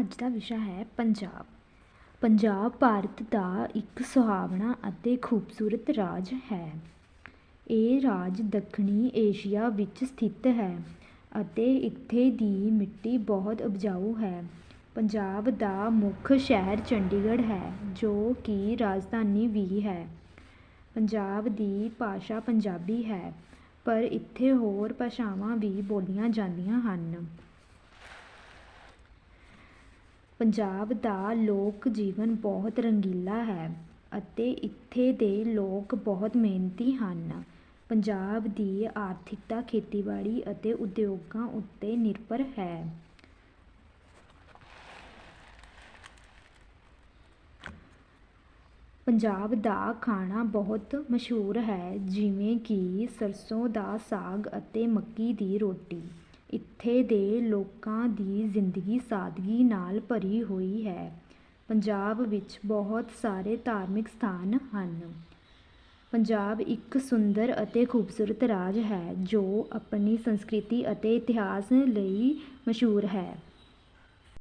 ਅੱਜ ਦਾ ਵਿਸ਼ਾ ਹੈ ਪੰਜਾਬ। ਪੰਜਾਬ ਭਾਰਤ ਦਾ ਇੱਕ ਸੁਹਾਵਣਾ ਅਤੇ ਖੂਬਸੂਰਤ ਰਾਜ ਹੈ। ਇਹ ਰਾਜ ਦੱਖਣੀ ਏਸ਼ੀਆ ਵਿੱਚ ਸਥਿਤ ਹੈ ਅਤੇ ਇੱਥੇ ਦੀ ਮਿੱਟੀ ਬਹੁਤ ਉਪਜਾਊ ਹੈ। ਪੰਜਾਬ ਦਾ ਮੁੱਖ ਸ਼ਹਿਰ ਚੰਡੀਗੜ੍ਹ ਹੈ, ਜੋ ਕਿ ਰਾਜਧਾਨੀ ਵੀ ਹੈ। ਪੰਜਾਬ ਦੀ ਭਾਸ਼ਾ ਪੰਜਾਬੀ ਹੈ, ਪਰ ਇੱਥੇ ਹੋਰ ਭਾਸ਼ਾਵਾਂ ਵੀ ਬੋਲੀਆਂ ਜਾਂਦੀਆਂ ਹਨ। ਪੰਜਾਬ ਦਾ ਲੋਕ ਜੀਵਨ ਬਹੁਤ ਰੰਗੀਲਾ ਹੈ ਅਤੇ ਇੱਥੇ ਦੇ ਲੋਕ ਬਹੁਤ ਮਿਹਨਤੀ ਹਨ। ਪੰਜਾਬ ਦੀ ਆਰਥਿਕਤਾ, ਖੇਤੀਬਾੜੀ ਅਤੇ ਉਦਯੋਗਾਂ ਉੱਤੇ ਨਿਰਭਰ ਹੈ। ਪੰਜਾਬ ਦਾ ਖਾਣਾ ਬਹੁਤ ਮਸ਼ਹੂਰ ਹੈ, ਜਿਵੇਂ ਕਿ ਸਰਸੋਂ ਦਾ ਸਾਗ ਅਤੇ ਮੱਕੀ ਦੀ ਰੋਟੀ। ਇੱਥੇ ਦੇ ਲੋਕਾਂ ਦੀ ਜ਼ਿੰਦਗੀ ਸਾਦਗੀ ਨਾਲ ਭਰੀ ਹੋਈ ਹੈ। ਪੰਜਾਬ ਵਿੱਚ ਬਹੁਤ ਸਾਰੇ ਧਾਰਮਿਕ ਸਥਾਨ ਹਨ। ਪੰਜਾਬ ਇੱਕ ਸੁੰਦਰ ਅਤੇ ਖੂਬਸੂਰਤ ਰਾਜ ਹੈ ਜੋ ਆਪਣੀ ਸੰਸਕ੍ਰਿਤੀ ਅਤੇ ਇਤਿਹਾਸ ਲਈ ਮਸ਼ਹੂਰ ਹੈ।